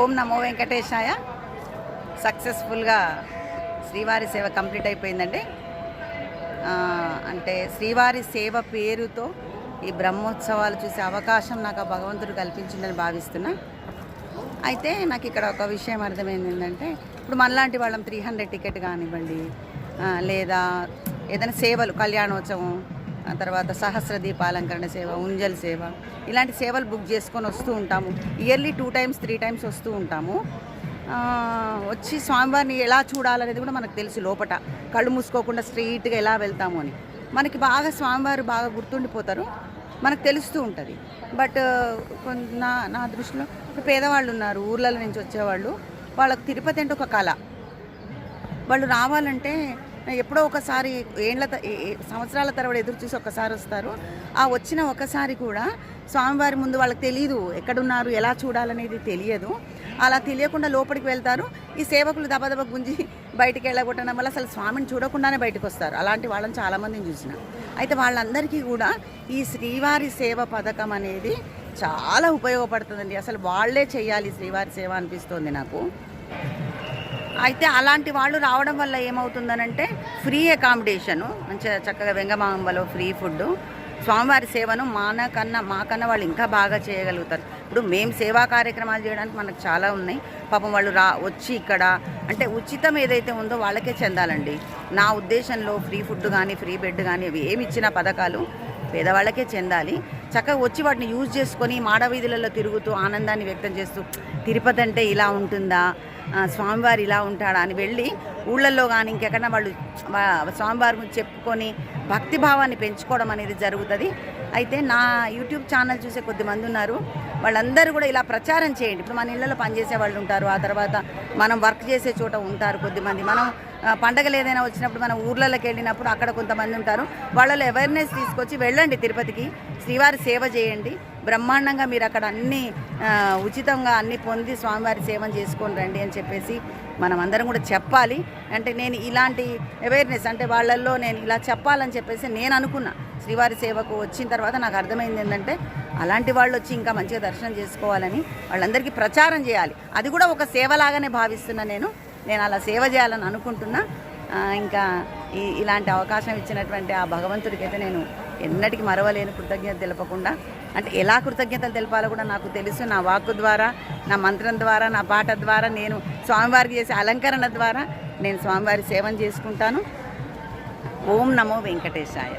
ఓం నమో వెంకటేశాయ. సక్సెస్ఫుల్గా శ్రీవారి సేవ కంప్లీట్ అయిపోయిందండి. అంటే శ్రీవారి సేవ పేరుతో ఈ బ్రహ్మోత్సవాలు చూసే అవకాశం నాకు ఆ భగవంతుడు కల్పించిందని భావిస్తున్నా. అయితే నాకు ఇక్కడ ఒక విషయం అర్థమైంది ఏంటంటే ఇప్పుడు మనలాంటి వాళ్ళం త్రీ హండ్రెడ్ టికెట్ కానివ్వండి లేదా ఏదైనా సేవలు కళ్యాణోత్సవం ఆ తర్వాత సహస్ర దీపాలంకరణ సేవ ఉంజల్ సేవ ఇలాంటి సేవలు బుక్ చేసుకొని వస్తూ ఉంటాము. Yearly two times three times వస్తూ ఉంటాము. వచ్చి స్వామివారిని ఎలా చూడాలనేది కూడా మనకు తెలుసు లోపట. కళ్ళు మూసుకోకుండా స్ట్రీట్గా ఎలా వెళ్తాము అని. మనకి బాగా స్వామివారు బాగా గుర్తుండిపోతారు. మనకు తెలుస్తూ ఉంటుంది. బట్ నా నా దృష్టిలో పేదవాళ్ళు ఉన్నారు ఊర్ల నుంచి వచ్చేవాళ్ళు వాళ్ళకు తిరుపతి అంటే ఒక కళ. వాళ్ళు రావాలంటే ఎప్పుడో ఒకసారి ఏండ్ల త- ఏ- సంవత్సరాల తరబడి ఎదురు చూసి ఒకసారి వస్తారు. ఆ వచ్చిన ఒకసారి కూడా స్వామివారి ముందు వాళ్ళకి తెలియదు ఎక్కడున్నారు ఎలా చూడాలనేది తెలియదు. అలా తెలియకుండా లోపలికి వెళ్తారు. ఈ సేవకులు దబదబ గుంజి బయటికి వెళ్ళగొట్టడం వల్ల అసలు స్వామిని చూడకుండానే బయటకు వస్తారు. అలాంటి వాళ్ళని చాలామందిని చూసిన. అయితే వాళ్ళందరికీ కూడా ఈ శ్రీవారి సేవ పథకం అనేది చాలా ఉపయోగపడుతుందండి. అసలు వాళ్ళే చేయాలి శ్రీవారి సేవ అనిపిస్తుంది నాకు. అయితే అలాంటి వాళ్ళు రావడం వల్ల ఏమవుతుందనంటే ఫ్రీ అకామిడేషను మంచిగా చక్కగా వెంగమాంబలో ఫ్రీ ఫుడ్ స్వామివారి సేవను మానకన్నా మాకన్నా వాళ్ళు ఇంకా బాగా చేయగలుగుతారు. ఇప్పుడు మేము సేవా కార్యక్రమాలు చేయడానికి మనకు చాలా ఉన్నాయి. పాపం వాళ్ళు రా వచ్చి ఇక్కడ అంటే ఉచితం ఏదైతే ఉందో వాళ్ళకే చెందాలండి. నా ఉద్దేశంలో ఫ్రీ ఫుడ్ కానీ ఫ్రీ బెడ్ కానీ అవి ఏమి ఇచ్చిన పథకాలు పేదవాళ్ళకే చెందాలి. చక్కగా వచ్చి వాటిని యూజ్ చేసుకొని మాడవీధులలో తిరుగుతూ ఆనందాన్ని వ్యక్తం చేస్తూ తిరుపతి అంటే ఇలా ఉంటుందా? స్వామివారు ఇలా ఉంటాడా అని వెళ్ళి ఊళ్ళల్లో కానీ ఇంకెక్కడన్నా వాళ్ళు స్వామివారి గురించి చెప్పుకొని భక్తి భావాన్ని పెంచుకోవడం అనేది జరుగుతుంది. అయితే నా యూట్యూబ్ ఛానల్ చూసే కొద్దిమంది ఉన్నారు. వాళ్ళందరూ కూడా ఇలా ప్రచారం చేయండి. ఇప్పుడు మన ఇళ్ళలో పనిచేసే వాళ్ళు ఉంటారు. ఆ తర్వాత మనం వర్క్ చేసే చోట ఉంటారు కొద్దిమంది మనం పండగలు ఏదైనా వచ్చినప్పుడు మనం ఊర్లలోకి వెళ్ళినప్పుడు అక్కడ కొంతమంది ఉంటారు. వాళ్ళలో అవేర్నెస్ తీసుకొచ్చి వెళ్ళండి తిరుపతికి. శ్రీవారి సేవ చేయండి. బ్రహ్మాండంగా మీరు అక్కడ అన్ని ఉచితంగా అన్ని పొంది స్వామివారి సేవ చేసుకొని రండి అని చెప్పేసి మనం అందరం కూడా చెప్పాలి. అంటే నేను ఇలాంటి అవేర్నెస్ అంటే వాళ్ళల్లో నేను ఇలా చెప్పాలని చెప్పేసి నేను అనుకున్నా. శ్రీవారి సేవకు వచ్చిన తర్వాత నాకు అర్థమైంది ఏంటంటే అలాంటి వాళ్ళు వచ్చి ఇంకా మంచిగా దర్శనం చేసుకోవాలని వాళ్ళందరికీ ప్రచారం చేయాలి. అది కూడా ఒక సేవలాగానే భావిస్తున్నా నేను. నేను అలా సేవ చేయాలని అనుకుంటున్నా. ఇంకా ఈ ఇలాంటి అవకాశం ఇచ్చినటువంటి ఆ భగవంతుడికి అయితే నేను ఎన్నటికి మరవలేని కృతజ్ఞత తెలపకుండా అంటే ఎలా కృతజ్ఞతలు తెలపాలో కూడా నాకు తెలుసు. నా వాక్కు ద్వారా నా మంత్రం ద్వారా నా పాట ద్వారా నేను స్వామివారికి చేసే అలంకరణ ద్వారా నేను స్వామివారి సేవను చేసుకుంటాను. ఓం నమో వెంకటేశాయ.